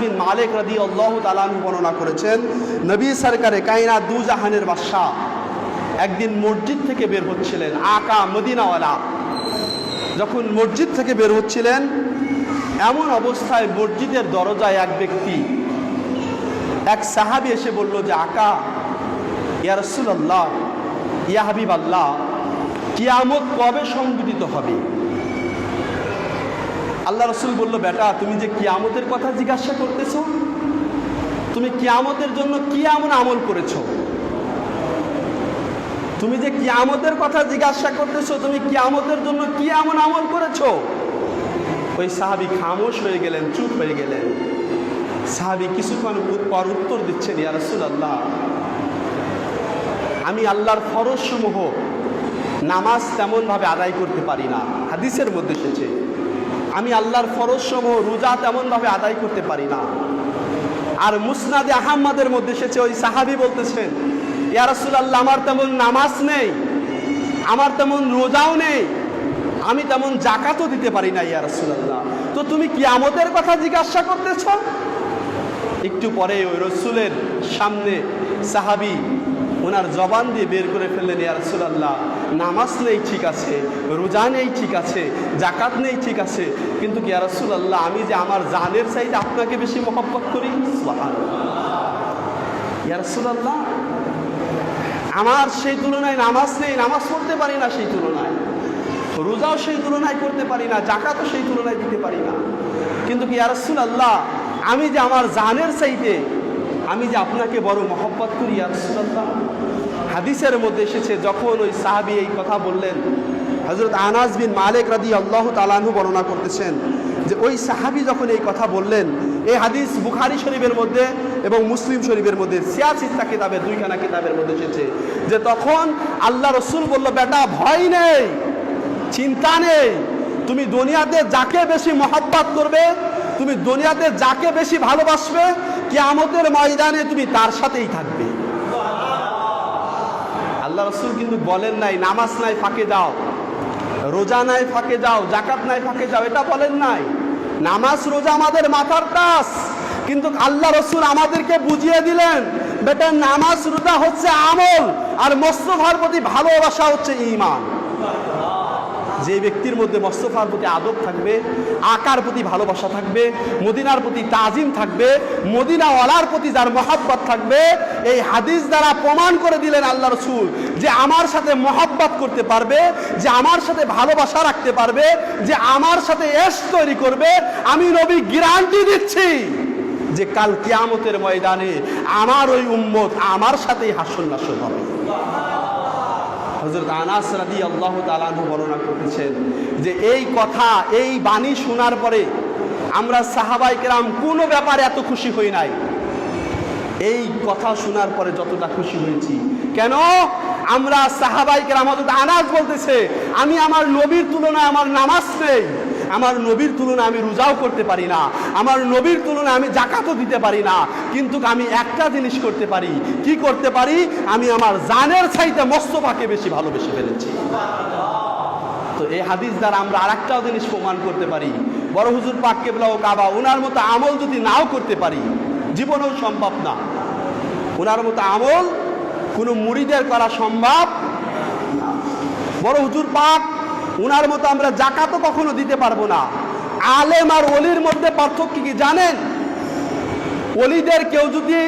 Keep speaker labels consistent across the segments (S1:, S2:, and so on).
S1: বিন মালিক রাদি আল্লাহ তালান বর্ণনা করেছেন, নবী সরকারে কাইনা দু জাহানের বাদশাহ একদিন মসজিদ থেকে বের হচ্ছিলেন, আকা মদিনাওয়ালা। যখন মসজিদ থেকে বের হচ্ছিলেন, এমন অবস্থায় মসজিদের দরজায় এক ব্যক্তি, এক সাহাবি এসে বলল যে, আকা, ইয়া রসুল্লাহ ইয়া হাবিব আল্লাহ কিয়ামত কবে সংগঠিত হবে? আল্লাহ রসুল বলল, বেটা, তুমি যে কিয়ামতের কথা জিজ্ঞাসা করতেছ, তুমি কিয়ামতের জন্য কি এমন আমল করেছ? তুমি যে কিয়ামতের কথা জিজ্ঞাসা করতেছো, তুমি কিয়ামতের জন্য কি এমন আমল করেছ? ওই সাহাবি খামোশ হয়ে গেলেন, চুপ হয়ে গেলেন। সাহাবি কিছুক্ষণ পর উত্তর দিচ্ছেন, ইয়া রাসূলুল্লাহ, আমি আল্লাহর ফরজ সমূহ নামাজ তেমনভাবে আদায় করতে পারি না। হাদিসের মধ্যে এসেছে আমি আল্লাহর ফরজ সমূহ রোজা তেমনভাবে আদায় করতে পারি না। আর মুসনাদে আহম্মদের মধ্যে এসেছে ওই সাহাবি বলতেছেন, ইয়া রাসূলুল্লাহ, আমার তেমন নামাজ নেই, আমার তেমন রোজাও নেই, আমি তেমন জাকাতও দিতে পারি না, ইয়া রাসূলুল্লাহ। তো তুমি কি কিয়ামতের কথা জিজ্ঞাসা করতেছ? একটু পরে ওই রসুলের সামনে সাহাবি ওনার জবান দিয়ে বের করে ফেললেন, ইয়া রাসূলুল্লাহ নামাজ নেই ঠিক আছে, রোজা নেই ঠিক আছে জাকাত নেই ঠিক আছে, কিন্তু কি রাসূলুল্লাহ, আমি যে আমার জানের চাইতে আপনাকে বেশি মহব্বত করি? সুবহানাল্লাহ। ইয়া রাসূলুল্লাহ, আমার সেই তুলনায় নামাজ নেই, নামাজ পড়তে পারি না সেই তুলনায়। রোজাও সেই তুলনায় করতে পারি না জাকাতও সেই তুলনায় দিতে পারি না। কিন্তু কি ইয়ারসুল আল্লাহ আমি যে আমার জানের চাইতে আমি যে আপনাকে বড় মহব্বত করি আল্লাহ হাদিসের মধ্যে এসেছে, যখন ওই সাহাবি এই কথা বললেন হজরত আনাস বিন মালিক রাদি আল্লাহ তালানহু বর্ণনা করতেছেন যে ওই সাহাবি যখন এই কথা বললেন, এই হাদিস বুখারি শরীফের মধ্যে এবং মুসলিম শরীফের মধ্যে সিয়াসিত্তা কিতাবের দুইখানা কিতাবের মধ্যে এসেছে যে তখন আল্লাহ রসুল বলল, বেটা, ভয় নেই, চিন্তা নেই, তুমি দুনিয়াতে যাকে বেশি মহব্বত করবে, তুমি দুনিয়াতে যাকে বেশি ভালোবাসবে কিয়ামতের ময়দানে তুমি তার সাথেই থাকবে। আল্লাহ রসুল কিন্তু বলেন নাই, নামাজ নাই, ফাঁকে যাও। রোজা নাই, ফাঁকে যাও। জাকাত নাই, ফাঁকে যাও। এটা বলেন নাই। নামাজ, রোজা আমাদের মাথার কাজ। কিন্তু আল্লাহ রসুল আমাদেরকে বুঝিয়ে দিলেন, বেটা, নামাজ, রোজা হচ্ছে আমল, আর মোস্তফার প্রতি ভালোবাসা হচ্ছে ইমান যে ব্যক্তির মধ্যে মস্তফার প্রতি আদব থাকবে, আকার প্রতি ভালোবাসা থাকবে, মদিনার প্রতি তাজিম থাকবে, মদিনাওয়ালার প্রতি যার মহাব্বত থাকবে, এই হাদিস দ্বারা প্রমাণ করে দিলেন আল্লাহ রসুল যে আমার সাথে মহাব্বত করতে পারবে, যে আমার সাথে ভালোবাসা রাখতে পারবে, যে আমার সাথে এস তৈরি করবে, আমি নবী গ্যারান্টি দিচ্ছি যে কাল কিয়ামতের ময়দানে আমার ওই উম্মত আমার সাথেই হাসন নাসন হবে। হজরত আনাস রাদি আল্লাহ তালানহু বর্ণনা করতেছেন যে এই কথা, এই বাণী শোনার পরে আমরা সাহাবাই কেরাম কোনো ব্যাপারে এত খুশি হই নাই। এই কথা শোনার পরে যতটা খুশি হয়েছি। কেন? আমরা সাহাবাই কেরাম হজরত আনাস বলতেছে, আমি আমার নবীর তুলনায় আমার নামাজ নেই। আমার নবীর তুলনায় আমি রোজাও করতে পারি না। আমার নবীর তুলনায় আমি জাকাতও দিতে পারি না। কিন্তু আমি একটা জিনিস করতে পারি। কি করতে পারি? আমি আমার জানের চাইতে মস্তফাকে বেশি ভালোবেসে ফেলেছি। তো এই হাদিস দ্বারা আমরা আর একটাও জিনিস প্রমাণ করতে পারি। বড় হুজুর পাক কেবলা ও কাবা ওনার মতো আমল যদি নাও করতে পারি, জীবনেও সম্ভব না। ওনার মতো আমল কোনো মুড়িদের করা সম্ভব। বড় হুজুর পাক উনার মতো আমরা জাকাতও কখনো দিতে পারব না। আলেম আর অলির মধ্যে পার্থক্য কি জানেন? অলিদের কেউ যদি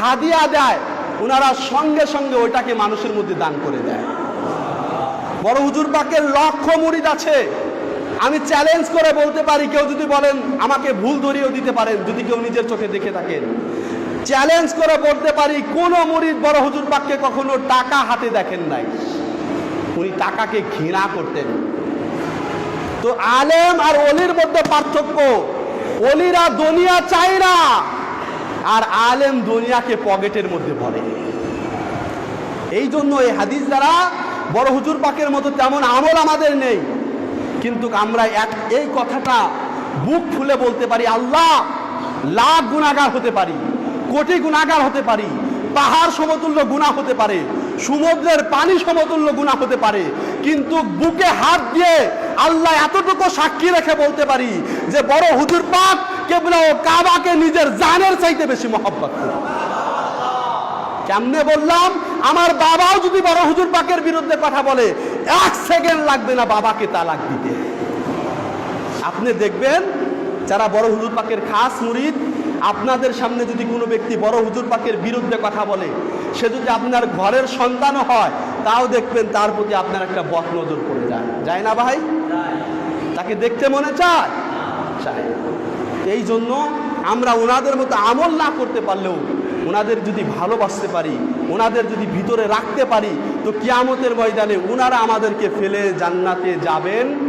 S1: হাদিয়া দেয় ওনারা সঙ্গে সঙ্গে ওইটাকে মানুষের মধ্যে দান করে দেয়। বড় হুজুর পাকের লক্ষ মুরিদ আছে। আমি চ্যালেঞ্জ করে বলতে পারি, কেউ যদি বলেন, আমাকে ভুল ধরিয়েও দিতে পারেন যদি কেউ নিজের চোখে দেখে থাকেন। চ্যালেঞ্জ করে বলতে পারি, কোন মুরিদ বড় হুজুর পাককে কখনো টাকা হাতে দেখেন নাই। উনি টাকাকে ঘৃণা করতেন। তো আলেম আর অলির মধ্যে পার্থক্য। অলিরা দুনিয়া চায় না, আর আলেম দুনিয়াকে পকেটের মধ্যে ভরে। এই জন্য এই হাদিস দ্বারা বড় হুজুর পাকের মতো তেমন আমল আমাদের নেই। কিন্তু আমরা এক- এই কথাটা বুক ফুলে বলতে পারি, আল্লাহ, লাখ গুণাগার হতে পারি, কোটি গুণাগার হতে পারি পাহাড় সমতুল্য গুণা হতে পারে সমুদ্রের পানি সমতুল্য গুণা হতে পারে, কিন্তু বুকে হাত দিয়ে আল্লাহ এতটুকু সাক্ষী রেখে বলতে পারি যে বড় হুজুর পাক কেবল কাবাকে নিজের জানের চাইতে বেশি মহব্বত কেমনে বললাম? আমার বাবাও যদি বড় হুজুর পাকের বিরুদ্ধে কথা বলে, এক সেকেন্ড লাগবে না বাবাকে তালাক দিতে। আপনি দেখবেন যারা বড় হুজুর পাকের খাস মুরিদ আপনাদের সামনে যদি কোনো ব্যক্তি বড় হুজুর পাকের বিরুদ্ধে কথা বলে, সে যদি আপনার ঘরের সন্তানও হয়, তাও দেখবেন তার প্রতি আপনার একটা বদ নজর পড়ে যায়। যায় না ভাই? তাকে দেখতে মনে চায়? চায়। এই জন্য আমরা ওনাদের মতো আমল না করতে পারলেও ওনাদের যদি ভালোবাসতে পারি ওনাদের যদি ভিতরে রাখতে পারি, তো কিয়ামতের ময়দানে ওনারা আমাদেরকে ফেলে জান্নাতে যাবেন।